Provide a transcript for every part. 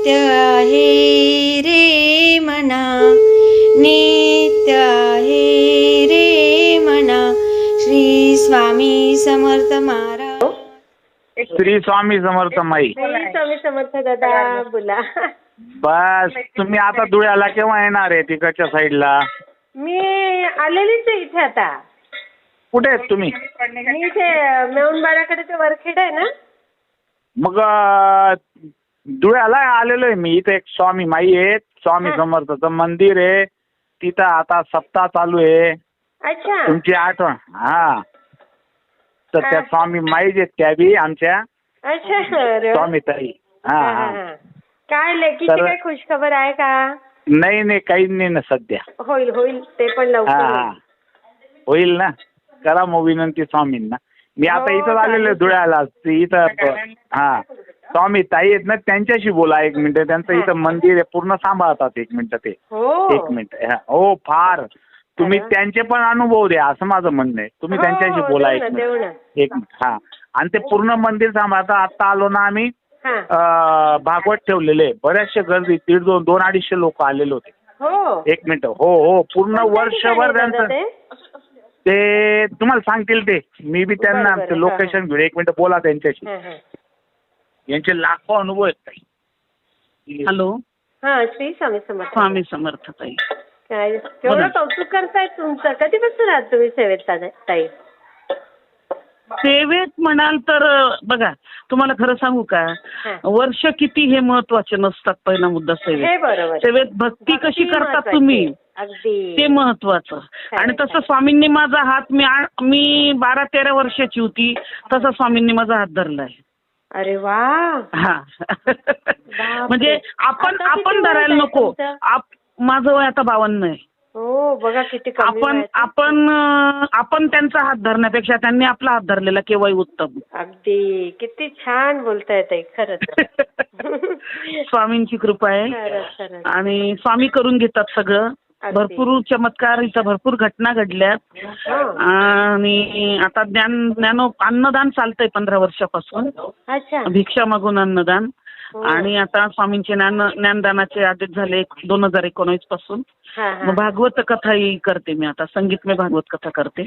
नित्य आहे रे मना. नित्य आहे रे मना. श्री स्वामी समर्थ महाराज. श्री स्वामी समर्थ माई. श्री स्वामी समर्थ दादा बोला. बस तुम्ही आता धुळ्याला केव्हा येणार आहे तिकडच्या साईडला? मी आलेलीच आहे इथे आता. कुठे आहेत तुम्ही? मी इथे ते वरखेड आहे ना? मग अं, धुळ्याला आलेलो आहे मी. इथे एक स्वामी माई आहेत. स्वामी हा. समर्थचं मंदिर आहे. तिथं आता सप्ताह चालू आहे. अच्छा. तुमची आठवण. हा. तर त्या हा. स्वामी माई जे त्या बी आमच्या. अच्छा. अरे वा. स्वामी ताई. हा हा, हा, हा. हा. काय लेकीची तर- काय खुशखबर आहे का? नाही नाही काही नाही ना सध्या. होईल होईल. ते पण हा लवकर हा होईल. होईल ना. करा मग विनंती स्वामींना. मी आता हो, इथं आलेलो आहे चालेल. धुळ्याला. इथं हा. स्वामी ताई आहेत ना त्यांच्याशी बोला एक मिनिट. त्यांचं हा. इथं मंदिर आहे पूर्ण सांभाळतात एक मिनिट ते. हो. एक मिनिट. हा. हो फार. तुम्ही. त्यांचे पण अनुभव द्या असं माझं म्हणणं आहे. तुम्ही हो, त्यांच्याशी हो, बोला देऊ एक ना, देऊ मिनिट. एक मिनिट. हा. आणि ते पूर्ण मंदिर सांभाळतात आता आलो ना आम्ही. हा. अं, भागवत ठेवलेले बऱ्याचशे गर्दी दीड दोन दोन अडीचशे लोक आलेले होते. हो. एक मिनिट. हो हो. पूर्ण वर्षभर त्यांचं ते? तुम्हाला सांगतील ते. मी बी त्यांना बरं, बरं, लोकेशन घेऊ एक मिनिट बोला त्यांच्याशी. हा, हा. यांचे लाखो अनुभव आहेत ताई. हॅलो. हा श्री स्वामी समर्थ. स्वामी समर्थ ताई. काय केवढं कौतुक करताय तुमचं? कधीपासून आहात तुम्ही सेवेत ताई- ताई? सेवेत म्हणाल तर बघा तुम्हाला खरं सांगू का? हा. वर्ष किती हे महत्त्वाचे नसतात पहिला मुद्दा हे सेवेत बरोबर. सेवेत भक्ती कशी करतात महत्वाची. तुम्ही? अगदी. ते महत्वाचं. आणि तसं स्वामींनी माझा हात मी आ- मी बारा तेरा वर्षाची होती तसा स्वामींनी माझा हात धरलाय अरे वा. म्हणजे आपण आपण धरायला नको. माझं वय आता बावन्न आहे. हो बघा किती आपण. आपण आपण त्यांचा हात धरण्यापेक्षा त्यांनी आपला हात धरलेला केव्हाही उत्तम. अगदी. किती छान बोलताय ताई खरंच स्वामींची कृपा आहे. आणि स्वामी करून घेतात सगळं. भरपूर चमत्कार इथं भरपूर घटना घडल्यात हो. आणि आता ज्ञान ज्ञानो अन्नदान चालतंय पंधरा वर्षापासून अच्छा भिक्षा मागून अन्नदान. आणि आता स्वामींचे ज्ञान ज्ञानदानाचे आदेश झाले दोन हजार एकोणीसपासून. हा हा. मग भागवत कथाही करते मी आता. संगीतमय भागवत कथा करते.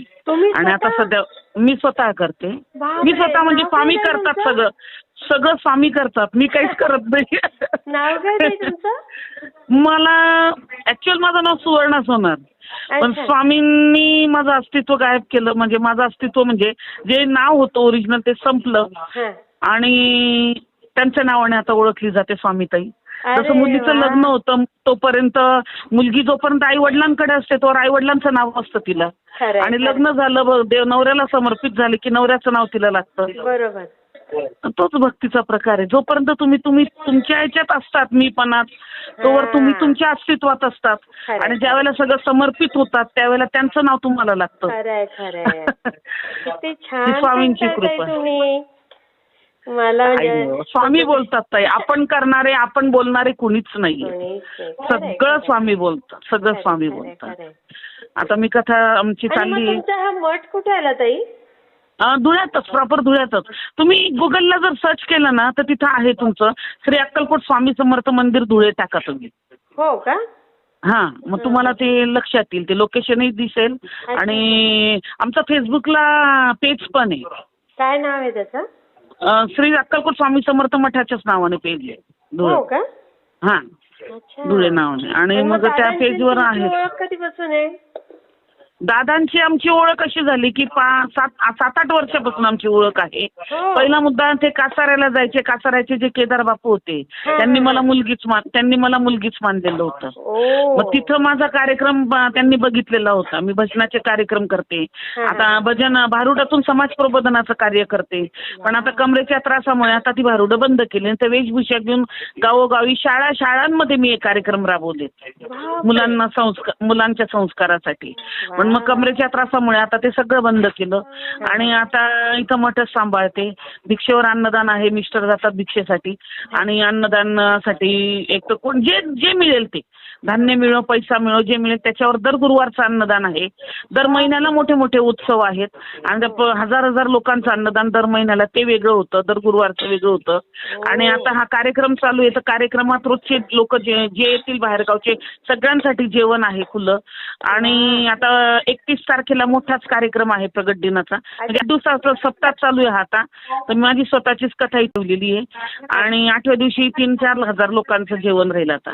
आणि आता? सध्या मी स्वतः करते. मी स्वतः म्हणजे स्वामी करतात? सगळं. सगळं स्वामी करतात. मी काहीच करत नाही. मला ऍक्च्युअल माझं नाव सुवर्णा सोनार. पण. स्वामींनी माझं अस्तित्व गायब केलं. म्हणजे माझं अस्तित्व म्हणजे जे नाव होतं ओरिजिनल ते संपलं. हा. आणि त्यांच्या नावाने आता ओळखली जाते स्वामीताई. जसं मुलीचं. लग्न होतं तोपर्यंत मुलगी जोपर्यंत आई वडिलांकडे असते तोवर आई वडिलांचं नाव असतं तिला. आणि. लग्न झालं देव नवऱ्याला समर्पित झाले की नवऱ्याचं नाव तिला लागतं. बरोबर. तोच भक्तीचा प्रकार आहे. जोपर्यंत तुम्ही तुम्ही तुमच्या ह्याच्यात असतात मीपणात तोवर तुम्ही. तुमच्या अस्तित्वात असतात. आणि ज्या वेळेला सगळं समर्पित होतात त्यावेळेला त्यांचं नाव तुम्हाला लागतं. ही स्वामींची कृपा. मला म्हणजे स्वामी बोलतात ताई. आपण करणारे आपण बोलणारे कुणीच नाहीये. सगळं. स्वामी बोलतात. सगळं स्वामी बोलतात. आता मी कथा आमची चालली. हा मठ कुठे आला ताई? धुळ्यातच प्रॉपर धुळ्यातच. तुम्ही गुगलला जर सर्च केलं ना तर तिथं आहे तुमचं श्री अक्कलकोट स्वामी समर्थ मंदिर धुळे टाका तुम्ही हो का? हा मग तुम्हाला ते लक्षात येईल. ते लोकेशनही दिसेल. आणि आमचा फेसबुकला पेज पण आहे. काय नाव आहे त्याचं? अं, श्री अक्कलकोट स्वामी समर्थ मठाच्याच नावाने पेज आहे. धुळे. हो का? हा. अच्छा. धुळे नावाने. आणि मग त्या दादांची पेजवर तुमची आहे ओळख कधीपासून आहे? दादांची आमची ओळख अशी झाली की पा सात सात आठ वर्षापासून आमची ओळख आहे. हो. पहिला मुद्दा ते कासाऱ्याला जायचे. कासाऱ्याचे जे केदार बापू होते हा, त्यांनी हा, मला हा. मुलगीच मान त्यांनी मला मुलगीच मानलेलं होतं. ओ मग तिथं माझा कार्यक्रम त्यांनी बघितलेला होता. मी भजनाचे कार्यक्रम करते. हा. आता भजन भारुडातून समाज प्रबोधनाचं कार्य करते. पण आता कमरेच्या त्रासामुळे आता ती भारुडं बंद केली आणि त्या वेशभूषा घेऊन गावोगावी शाळा शाळांमध्ये मी हे कार्यक्रम राबवले. बापरे. मुलांना संस्कार मुलांच्या संस्कारासाठी. पण मग कमरेच्या त्रासामुळे आता ते सगळं बंद केलं. आणि आता इथं मठच सांभाळते. भिक्षेवर अन्नदान आहे मिस्टर जातात भिक्षेसाठी. आणि अन्नदानासाठी एक तर कोण जे जे मिळेल ते. धान्य मिळो पैसा मिळो जे मिळेल त्याच्यावर दर गुरुवारचं अन्नदान आहे. दर महिन्याला मोठे मोठे उत्सव आहेत. आणि हजार हजार लोकांचं अन्नदान दर महिन्याला ते वेगळं होतं. दर गुरुवारचं वेगळं होतं. आणि आता हा कार्यक्रम चालू आहे. तर कार्यक्रमात रोजचे लोक जे जे येतील बाहेरगावचे सगळ्यांसाठी जेवण आहे खुलं. आणि आता एकतीस तारखेला मोठाच कार्यक्रम आहे प्रगट दिनाचा. म्हणजे दिवसाचा सप्ताह चालू आहे हा आता. तर माझी स्वतःचीच कथाही ठेवलेली आहे. आणि आठव्या दिवशी तीन चार हजार लोकांचं जेवण राहील आता.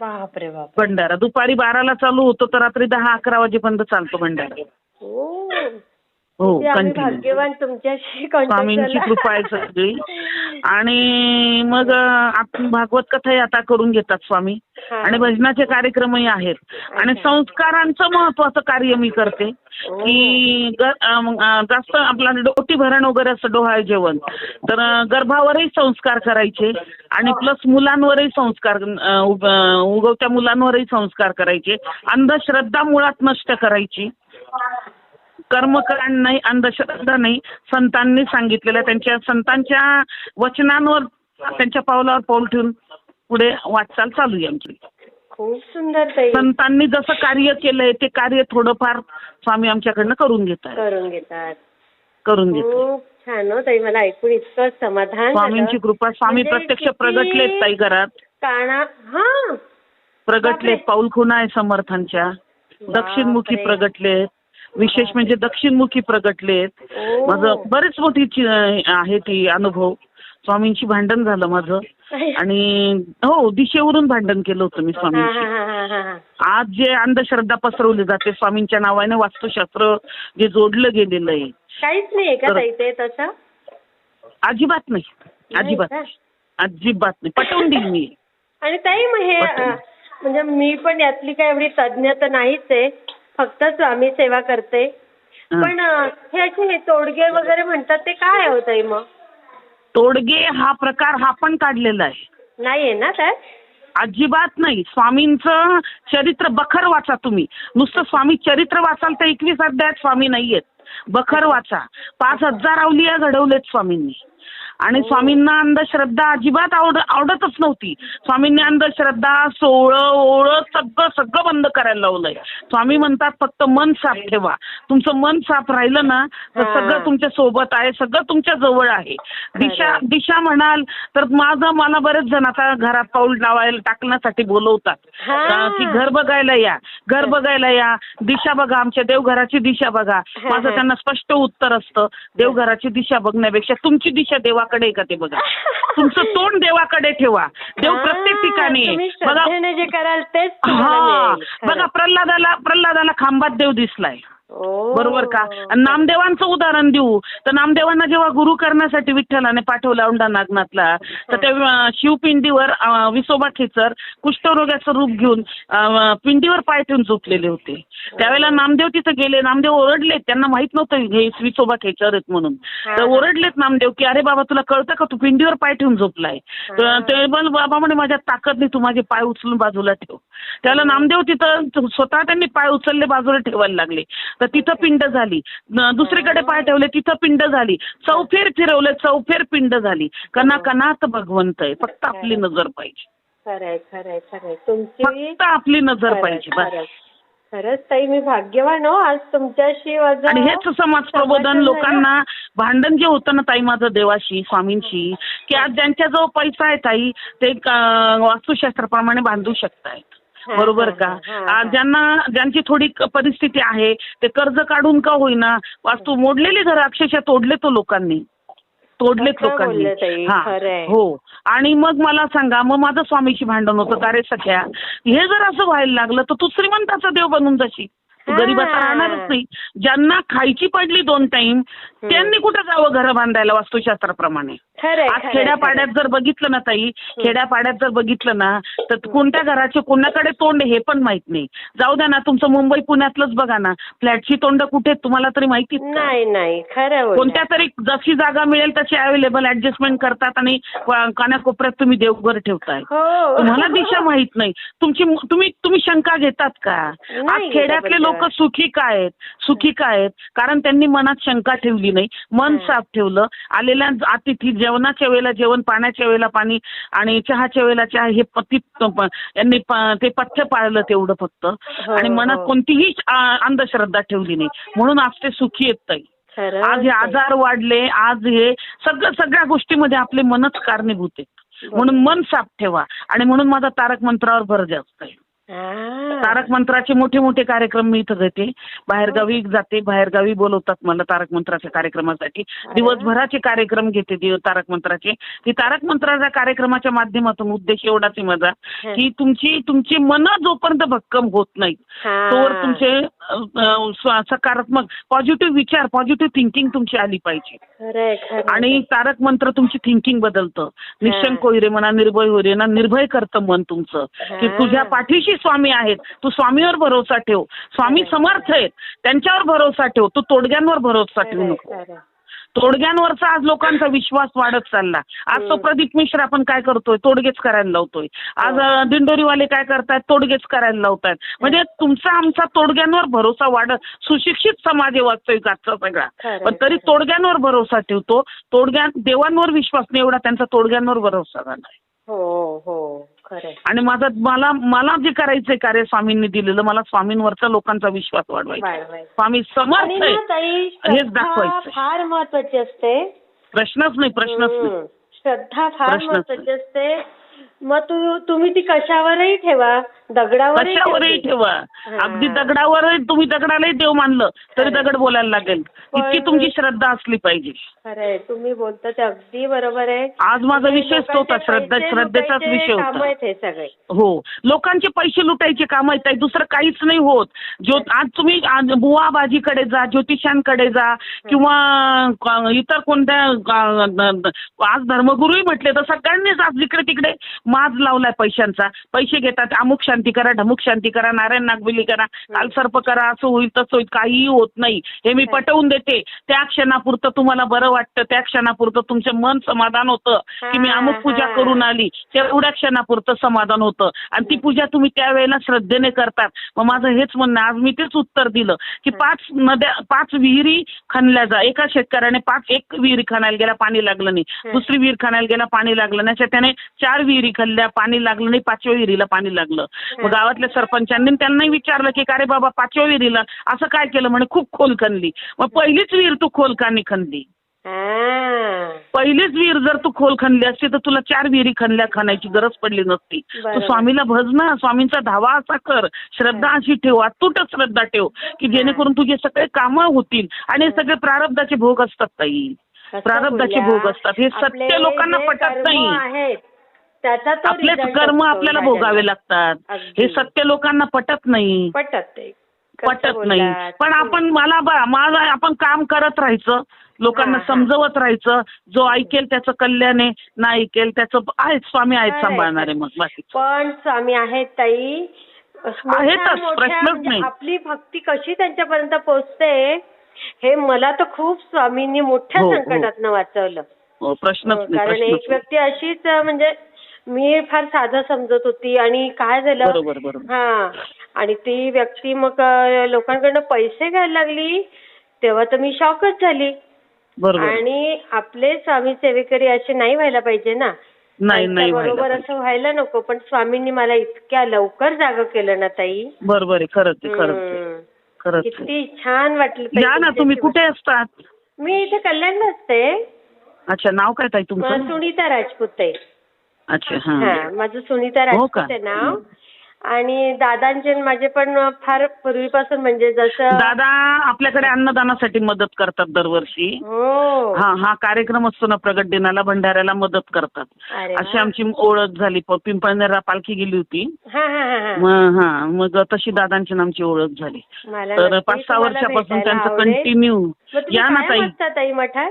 बापरे बाप. भंडारा. दुपारी बाराला चालू होतो तर रात्री दहा अकरा वाजेपर्यंत चालतो भंडारा. हो. हो भाग्यवान तुमच्याशी स्वामींची. कृपा आहे सगळी. आणि मग आपण भागवत कथाही आता करून घेतात स्वामी. आणि भजनाचे कार्यक्रमही आहेत. आणि. संस्कारांचं महत्वाचं कार्य मी करते. की जास्त आपला डोटी भरण वगैरे असं डोहाळे जेवण. तर गर्भावरही संस्कार करायचे. आणि प्लस मुलांवरही संस्कार उगवत्या मुलांवरही संस्कार करायचे. अंधश्रद्धा मुळात नष्ट करायची. कर्मकांड नाही अंधश्रद्धा नाही संतांनी सांगितलेल्या त्यांच्या संतांच्या वचनांवर त्यांच्या पावलावर पाऊल ठेवून पुढे वाटचाल चालू आहे आमची. खूप सुंदर ताई. संतांनी जसं कार्य केलंय ते कार्य थोडंफार स्वामी आमच्याकडनं करून घेत आहे करून घेतात. करून घेत खूप छान हो ताई मला ऐकून इतकं समाधान स्वामींची झालं. कृपा स्वामी म्हणजे प्रत्यक्ष किती प्रगटलेत ताई घरात. काना हा. प्रगटलेत बापरे. पाऊल खुणा आहे समर्थांच्या. दक्षिणमुखी बापरे. प्रगटलेत. विशेष म्हणजे दक्षिणमुखी प्रगटलेत. माझं बरेच मोठी आहे ती अनुभव. स्वामींची भांडण झालं माझं. आणि हो दिशेवरून भांडण केलं होतं मी स्वामींशी. आज जे अंधश्रद्धा पसरवली जाते स्वामींच्या नावाने वास्तुशास्त्र जे जोडलं गेलेलं आहे. काहीच नाहीये का तसं? अजिबात नाही. नाही अजिबात? अजिबात नाही. पटवून देईन मी. आणि ताई मग हे म्हणजे मी पण यातली काय एवढी तज्ज्ञ तर नाहीच आहे. फक्त स्वामी सेवा करते. पण हे असे हे तोडगे वगैरे म्हणतात ते काय आहे हो मग? तोडगे हा प्रकार हा पण काढलेला आहे. नाहीये ना त्यात अजिबात नाही. स्वामींचं चरित्र बखर वाचा तुम्ही. नुसतं स्वामी चरित्र वाचाल तर एकवीस अध्यायात स्वामी नाहीयेत. बखर वाचा. पाच हजार अवलिया घडवलेत स्वामींनी. आणि स्वामींना अंधश्रद्धा अजिबात आवड आवडतच नव्हती. स्वामींनी अंधश्रद्धा सोहळं ओळं सगळं सगळं बंद करायला लावलंय. स्वामी म्हणतात फक्त मन साफ ठेवा. तुमचं मन साफ राहिलं ना तर हा. सगळं तुमच्यासोबत आहे सगळं तुमच्या जवळ आहे. दिशा दिशा म्हणाल तर माझं मला बरेच जण आता घरात पाऊल लावायला टाकण्यासाठी बोलवतात. हा. का घर बघायला या घर बघायला या. दिशा बघा आमच्या देवघराची दिशा बघा. माझं हा. त्यांना स्पष्ट उत्तर असतं. देवघराची दिशा बघण्यापेक्षा तुमची दिशा देवाकडे आहे का ते बघा तुमचं तोंड देवाकडे ठेवा देव प्रत्येक ठिकाणी. बघा जे कराल तेच हा. बघा प्रल्हादाला प्रल्हादाला खांबात देव दिसलाय. बरोबर का? आणि नामदेवांचं उदाहरण देऊ. तर नामदेवांना जेव्हा गुरु करण्यासाठी विठ्ठलाने पाठवलं औंढा नागनाथला तर त्या शिवपिंडीवर विसोबा खेचर कुष्ठरोगाचं रूप घेऊन पिंडीवर पाय ठेवून झोपलेले होते. त्यावेळेला नामदेव तिथं गेले. नामदेव ओरडले त्यांना माहीत नव्हतं हे विसोबा खेचर आहेत म्हणून. तर ओरडलेत नामदेव की अरे बाबा तुला कळतं का तू पिंडीवर पाय ठेवून झोपलाय? तर ते पण बाबा म्हणे माझ्या ताकद नाही. तू माझे पाय उचलून बाजूला ठेव. त्याला नामदेव तिथं स्वतः त्यांनी पाय उचलले बाजूला ठेवायला लागले. तर तिथं पिंड झाली. दुसरीकडे पाय ठेवले तिथं पिंड झाली. चौफेर फिरवले चौफेर पिंड झाली. कना कणात भगवंत आहे. फक्त आपली नजर पाहिजे. खरंय खरंय खरंय. तुमची फक्त आपली नजर पाहिजे बस. खरंच. ताई मी भाग्यवान हो. आज तुमच्याशी आणि हेच समाज प्रबोधन लोकांना भांडण जे होतं ना ताई माझं देवाशी स्वामींशी की आज ज्यांच्याजवळ पैसा आहे ताई ते वास्तुशास्त्राप्रमाणे बांधू शकतायत. हा, बरोबर हा, का? हा, हा, हा. ज्यांना ज्यांची थोडी परिस्थिती आहे ते कर्ज काढून का होईना? वास्तू मोडलेली घरं अक्षरशः तोडले तो लोकांनी. तोडलेत लोकांनी. हा. हो. आणि मग मला सांगा मग माझं स्वामीशी भांडण होतं का रे सख्या. हे जर असं व्हायला लागलं तर तू श्रीमंताचा देव बनून जाशील. तो हा. गरीब आता राहणारच नाही. ज्यांना खायची पडली दोन टाइम त्यांनी कुठं जावं घर बांधायला वास्तुशास्त्राप्रमाणे? आज खेड्यापाड्यात जर बघितलं ना ताई खेड्यापाड्यात जर बघितलं ना तर कोणत्या घराचे कोणाकडे तोंड हे पण माहीत नाही. जाऊ द्या ना तुमचं मुंबई पुण्यातलंच बघा ना फ्लॅटची तोंड कुठे तुम्हाला तरी माहिती? नाही नाही खरं. कोणत्या तरी जशी जागा मिळेल तशी अवेलेबल ऍडजस्टमेंट करतात आणि कानाकोपऱ्यात तुम्ही देवघर ठेवताय. हो. तुम्हाला दिशा माहीत नाही. तुमची तुम्ही तुम्ही शंका घेतात का? आज खेड्यातले लोक सुखी काय आहेत? सुखी काय आहेत? कारण त्यांनी मनात शंका ठेवली नाही. मन साफ ठेवलं. आलेल्या अतिथी जेवणाच्या वेळेला जेवण पाण्याच्या वेळेला पाणी आणि चहाच्या वेळेला चहा हे पती यांनी ते पथ्य पाळलं तेवढं फक्त. आणि मनात हो. कोणतीही अंधश्रद्धा ठेवली नाही. म्हणून आज ते सुखी आहेत ताई. आज हे आजार वाढले आज हे सगळं सगळ्या गोष्टीमध्ये आपले मनच कारणीभूत आहे म्हणून मन साफ ठेवा आणि म्हणून माझा तारक मंत्रावर भर जास्त आहे हा. तारक मंत्राचे मोठे मोठे कार्यक्रम मी इथं घेते बाहेरगावी जाते बाहेरगावी बोलवतात मला तारक मंत्राच्या कार्यक्रमासाठी. दिवसभराचे कार्यक्रम घेते दिव तारक मंत्राचे. की तारक मंत्राच्या कार्यक्रमाच्या माध्यमातून उद्देश एवढाच आहे माझा की तुमची तुमची मन जोपर्यंत भक्कम होत नाही हा. तोवर तुमचे सकारात्मक पॉझिटिव्ह विचार पॉझिटिव्ह थिंकिंग तुमची आली पाहिजे. आणि तारक मंत्र तुमची थिंकिंग बदलतं. निशंक होई रे म्हणा निर्भय होई रे ना निर्भय करतं मन तुमचं. की. तुझ्या पाठीशी स्वामी आहेत तू स्वामीवर भरोसा ठेव. स्वामी समर्थ आहेत त्यांच्यावर भरोसा ठेव तू तोडग्यांवर भरोसा ठेवू नको. तोडग्यांवरचा आज लोकांचा विश्वास वाढत चालला. आज तो प्रदीप मिश्र आपण काय करतोय? तोडगेच करायला लावतोय. आज दिंडोरीवाले काय करतायत? तोडगेच करायला लावतायत. म्हणजे तुमचा आमचा तोडग्यांवर भरोसा वाढत सुशिक्षित समाज आहे वास्तविक आजचा सगळा. पण तरी तोडग्यांवर भरोसा ठेवतो. तोडग्या देवांवर विश्वास नाही एवढा त्यांचा तोडग्यांवर भरोसा झालाय. हो हो. आणि माझा मला मला जे करायचंय कार्य स्वामींनी दिलेलं मला स्वामींवरचा लोकांचा विश्वास वाढवायचा. स्वामी समर्थ हेच दाखवायचं फार महत्वाची असते. प्रश्नच नाही प्रश्नच नाही. श्रद्धा फार महत्वाची असते. मग तुम्ही ती कशावरही ठेवा. दगडावरही. ठेवा. अगदी दगडावर तुम्ही दगडालाही देव मानलं तरी. दगड बोलायला लागेल. इतकी तुमची श्रद्धा असली पाहिजे. खरंय. तुम्ही बोलता ते अगदी बरोबर आहे. आज माझा तो होता. श्रद्धा श्रद्धेचाच विषय होता. हे सगळे. हो. लोकांचे पैसे लुटायचे काम आहेत. दुसरं काहीच नाही होत. ज्यो आज तुम्ही बुवा बाजीकडे जा ज्योतिषांकडे जा किंवा इतर कोणत्या आज धर्मगुरूही म्हटले तर सगळ्यांनीच आज जिकडे तिकडे माज लावलाय पैशांचा. पैसे घेतात अमुक शांती करा ढमुक शांती करा नारायण नागबली करा काल सर्प करा असं होईल तसं होईल काहीही होत नाही. हे मी पटवून देते. त्या क्षणापुरतं तुम्हाला बरं वाटतं त्या क्षणापुरतं तुमचं मन समाधान होतं की मी अमुक पूजा. करून आली तेवढ्या क्षणापुरतं समाधान होतं. आणि ती पूजा तुम्ही त्यावेळेला श्रद्धेने करतात. मग माझं हेच म्हणणं. आज मी तेच उत्तर दिलं की पाच नद्या पाच विहिरी खणल्या जा. एका शेतकऱ्याने पाच एक विहिरी खणायला गेला पाणी लागलं नाही. दुसरी विहीर खणायला गेला पाणी लागलं नाही. त्याने चार विहिरी खणल्या पाणी लागलं नाही पाचव्या विहिरीला पाणी लागलं. मग गावातल्या सरपंचांनी त्यांनाही विचारलं की का रे बाबा पाचव्या विहिरीला असं काय केलं म्हणे? खूप खोल खणली. मग पहिलीच विहीर तू खोल नाही खणली. पहिलीच विहीर जर तू खोल खणली असती तर तुला चार विहिरी खणल्या खणायची गरज पडली नसती. तू. स्वामीला भज ना. स्वामींचा धावा असा कर. श्रद्धा अशी ठेव. अतूट श्रद्धा ठेव. की जेणेकरून तुझे सगळे कामं होतील आणि सगळे प्रारब्धाचे भोग असतात ताई. प्रारब्धाचे? भोग असतात. हे सत्य लोकांना पटत नाही. त्याचा आपलेच कर्म आपल्याला. भोगावे लागतात. हे सत्य लोकांना पटत नाही पटत कसं पटत नाही? पण आपण मला माझा आपण काम करत राहायचं लोकांना हा, हा. समजवत राहायचं जो ऐकेल त्याचं कल्याण आहे ना ऐकेल त्याचं आहेत स्वामी आहेत सांभाळणारे. मग बाकी पण स्वामी आहेत ताई आहेतच, प्रश्नच म्हणजे नाही. आपली भक्ती कशी त्यांच्यापर्यंत पोहोचते हे मला तर खूप स्वामींनी मोठ्या हो, हो. संकटातनं वाचवलं हो, प्रश्नच हो, नाही कारण एक नाही. व्यक्ती अशीच म्हणजे मी फार साधं समजत होती आणि काय झालं? बरोबर बरोबर. हा. आणि ती व्यक्ती मग लोकांकडनं पैसे घ्यायला लागली. तेव्हा तर मी शॉकच झाली. बरोबर. आणि आपले स्वामी सेवेकरी असे नाही व्हायला पाहिजे ना? नाही नाही व्हायला बरोबर. असं व्हायला नको पण स्वामींनी मला इतक्या लवकर जाग केलं ना ताई? बरोबर आहे खरंच आहे खरंच आहे. किती छान वाटलं ताई या ना तुम्ही कुठे असतात. मी इथे कल्याणला असते. अच्छा नाव काय ताई तुमचं? सुनीता राजपूत आहे अच्छा हा. माझं सुनीता हो राजपूत का? आहे नाव. आणि दादांचे आणि माझे पण फार पूर्वीपासून म्हणजे जसं दादा आपल्याकडे अन्नदानासाठी मदत करतात दरवर्षी. हो. हा हा कार्यक्रम असतो ना प्रगट दिनाला भंडाऱ्याला मदत करतात. अरे अशी. आमची ओळख झाली. प- पिंपळनेरला पालखी गेली होती. हा हा हा हा. मग हा मग तशी दादांची आणि आमची ओळख झाली. मला तर नक्की पाच सहा तुम्हाला वर्षापासून भेटायला त्यांचं आवडेल. कंटिन्यू मग तुम्ही या ना कायम ताई. असता ताई मठात?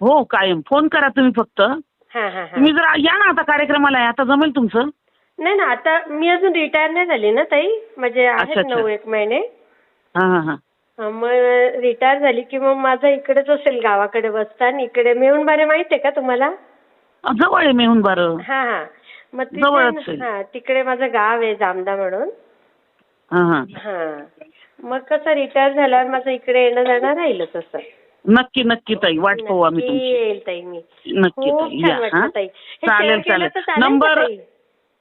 हो कायम. फोन करा तुम्ही फक्त. हा हा हा. तुम्ही जर या ना आता कार्यक्रमाला. आता जमेल तुमचं. नाही ना आता मी अजून रिटायर नाही झाली ना ताई. म्हणजे आहेत अच्छा, अच्छा. नऊ एक महिने. हा हा हा. हा, मग रिटायर झाली की मग माझं इकडेच असेल गावाकडे बसतान. इकडे मिळून बारे माहिती आहे का तुम्हाला? जवळ आहे मेहून बारं हा हा. मग जवळच तिथे आहे. हा तिकडे माझं गाव आहे जामदा म्हणून. हा हा. हा. मग कसं रिटायर झाल्यावर माझं इकडे येणं जाणं राहिलं तसं नक्की नक्की ताई वाट पाहू आम्ही नक्की तुमची. येईल ताई मी. नक्की खूप ताई छान या वाटलं ताई. हे चालेल share केलं तर चालेल नंबर ताई?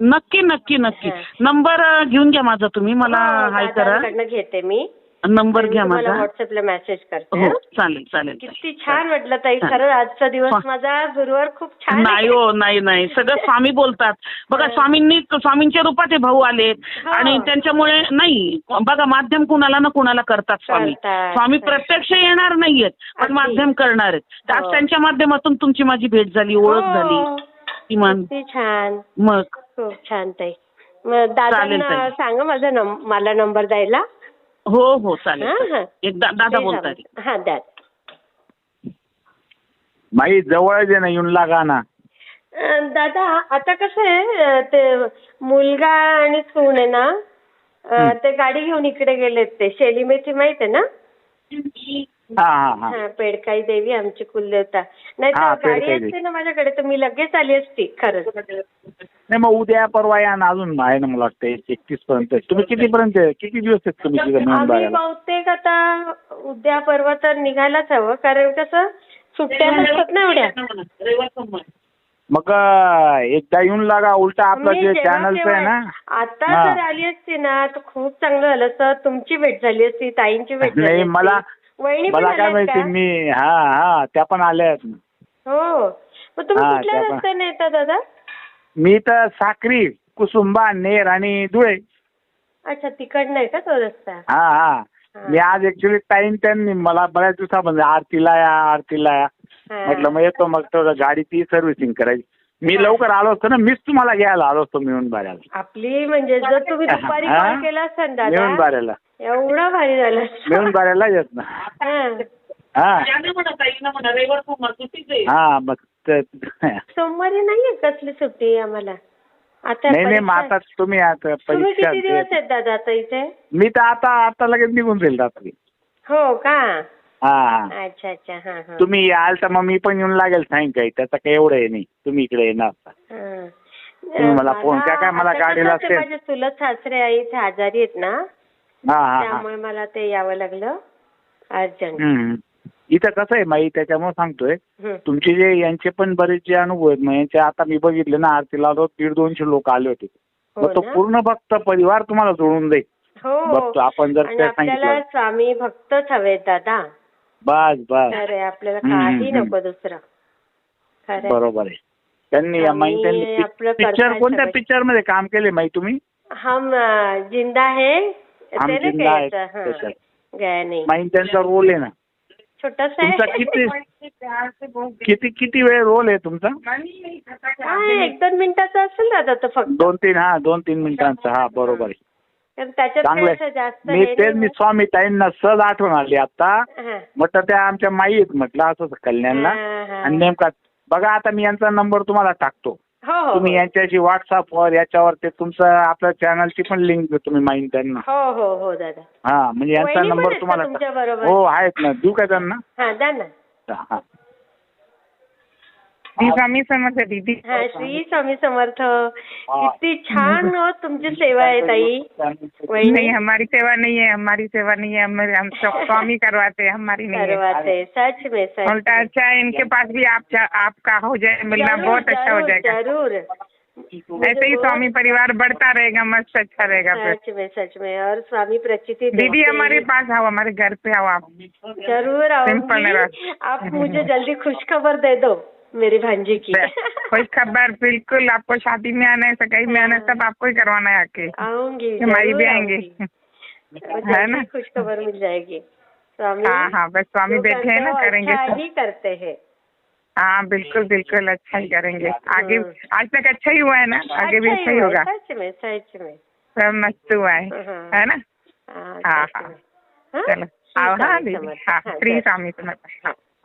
नक्की नक्की नक्की. हा. नंबर अं, घेऊन घ्या माझा तुम्ही. मला हो, हाय करा. घेते मी. नंबर घ्या माझा व्हॉट्सअपला मेसेज करते हो हं? चालेल चालेल. किती छान वाटलं ताई. खरं आजचा दिवस. माझा गुरुवार खूप छान नाही. हो नाही नाही सगळं स्वामी बोलतात बघा. स्वामींनी स्वामींच्या रूपात हे भाऊ आले हो. आणि त्यांच्यामुळे नाही बघा माध्यम कुणाला ना कुणाला करतात स्वामी करतात. स्वामी प्रत्यक्ष येणार नाहीयेत पण अगदी. माध्यम करणार आहेत आज हो. त्यांच्या माध्यमातून तुमची माझी भेट झाली ओळख हो. झाली किमान किती छान मग खूप छान ताई मग चालेल, दादा ताई. सांगा माझा मला नंबर द्यायला हो हो चालेल. एक दादा बोलतात. हा माई जवळच आहे ना येऊन लागा ना. दादा आता कसं आहे ते मुलगा आणि सून आहे ना ते गाडी घेऊन इकडे गेलेत ते. शेलीमेची माहीत आहे ना? हा हा हा. हा पेडकाई देवी आमची कुलदेवता. नाही हा, तर गाडी पेडकाई देवी. असते ना माझ्याकडे तर मी लगेच आली असती खरंच. नाही मग उद्या परवा या ना अजून आहे ना मला वाटतं एकतीस पर्यंत. तुम्ही कितीपर्यंत किती दिवस आहेत तुम्ही तिथे मिळून आम्ही बघायला बहुतेक आता उद्या परवा तर निघायलाच हवं कारण कसं सुट्ट्या नसतात ना एवढ्या. मग अं, एकदा येऊन लागा उलटा आपलं मी जे जेव्हा चॅनलचं आहे ना. आता हा. जर आली असती ना तर खूप चांगलं झालं. असतं तुमची भेट झाली असती ताईंची भेट झाली नाही असती. मला वहिनी पण मला काय आल्यात माहिती का? मी हा हा त्या पण आल्या आहेत ना. हो मग तुम्ही हा, कुठल्या त्या पण. रस्त्याने येता दादा मी तर साक्री कुसुंबा नेर आणि धुळे अच्छा तिकडनं आहे का तो रस्ता हा हा हा. मी आज ऍक्च्युली टाइम त्यांनी मला बऱ्याच दिवसा म्हणजे आरतीला या आरतीला या हा. म्हटलं मग येतो मग तेवढं गाडीची सर्व्हिसिंग करायची मी. लवकर आलो असतो ना मीच तुम्हाला घ्यायला आलो असतो मिळून बाऱ्याला आपली म्हणजे जर तुम्ही दुपारी हा? कॉल केला असता ना मिळून दादा बाऱ्याला एवढं भारी झालं. मिळून बाऱ्याला येत ना. हा. हा. नाही हा मग ते- सोमवारी नाहीये कसली सुट्टी आम्हाला? आता नाही नाही मग परीक्षा- आता तुम्ही आता तुम्ही परीक्षा किती दिवस आहेत दादा आता इथे? मी तर आता आता लगेच निघून जाईल रात्री. हो का? हा. हा अच्छा अच्छा. हा हा. तुम्ही याल तर मग मी पण येऊन लागेल सायंकाळी त्याचं काही एवढं आहे नाही. तुम्ही इकडे येणार. हा. तुम्ही मला फोन करा, काय मला आता गाडीला कसं ते असेल. माझे चुलत सासरे आई इथे आजारी आहेत ना हा हा हा. त्यामुळे मला ते यावं लागलं. अर्जंट. हम्म. इथं कसं आहे माई त्याच्यामुळे सांगतोय. तुमचे जे यांचे पण बरेच जे अनुभव आहेत. मग यांचे आता मी बघितले ना आरतीला आलो दीड दोनशे लोक आले होते. हो मग तो ना? पूर्ण भक्त परिवार तुम्हाला जोडून जाईल हो. बघतो आपण जर आणि आपल्याला स्वामी भक्तच हवेत दादा. बस बस. खरंय आपल्याला काही. नको दुसरं. खरंय. बरोबर आहे. त्यांनी आणि माई त्यांनी आपलं पिक्चर कोणत्या सगळं. पिक्चरमध्ये काम केले माई तुम्ही? हम अं, जिंदा है. हम ते नाही जिंदा का है, याचं? हा. त्याच्यात. गया नाही माई त्यांचा रोल आहे ना. छोटासा तुमचा आहे. किती किती किती वेळ रोल आहे तुमचा? हा, एक दोन मिनिटाचा असेल दादा तो फक्त. दोन तीन हा दोन तीन मिनिटांचा. हा. बरोबर आहे. मी तेच मी स्वामी ताईंना सहज आठवण आली आता. म्हटलं त्या आमच्या माई आहेत म्हटलं असं कल्याणला. आणि नेमका बघा आता मी यांचा नंबर तुम्हाला टाकतो. हो हो तुम्ही हो. यांच्याशी व्हॉट्सअपवर याच्यावर ते तुमचं आपल्या चॅनलची पण लिंक देतो मी माईन त्यांना. हो हो हो हा म्हणजे यांचा नंबर तुम्हाला? हो आहेत ना. देऊ का त्यांना? हा. स्वामी समर्थ दीदी हा श्री स्वामी समर्थ किती छान हो तुमची सेवा आहे ताई नहीं हमारी सेवा नहीं है हमारी सेवा नहीं है हमारे हम सब स्वामी करवाते हैं हमारी नहीं है करवाते सच में सच उल्टा अच्छा है इनके पास भी आप आपका हो जाए मिलना बहुत अच्छा हो जाएगा ज़रूर ऐसे ही स्वामी परिवार बढ़ता रहेगा मस्त अच्छा रहेगा सच में सच में और स्वामी प्रचिति दीदी हमारे पास आओ हमारे घर पे आओ आप ज़रूर सिंपल है बस। आप मुझे जल्दी खुशखबर दे दो मेरी भांजी की। कोई खबर? बिल्कुल आपको शादी में आना है सगाई में आना है सब आपको ही करवाना है आके। आऊँगी हमारी भी आएँगे। है ना? खुश खबर मिल जाएगी। स्वामी हाँ हाँ बस स्वामी बैठे हैं ना करेंगे अच्छा ही करते हैं। हाँ बिल्कुल बिल्कुल अच्छा ही करेंगे। आगे हम्म। आज तक अच्छा ही हुआ है ना? आगे भी अच्छा ही होगा। सच में सच में। सब मस्त हुआ है हाँ। है ना? हाँ, हाँ, हाँ। हाँ? चलो आओ हाँ दीदी। हाँ हाँ, श्री स्वामी समर्थ हाँ।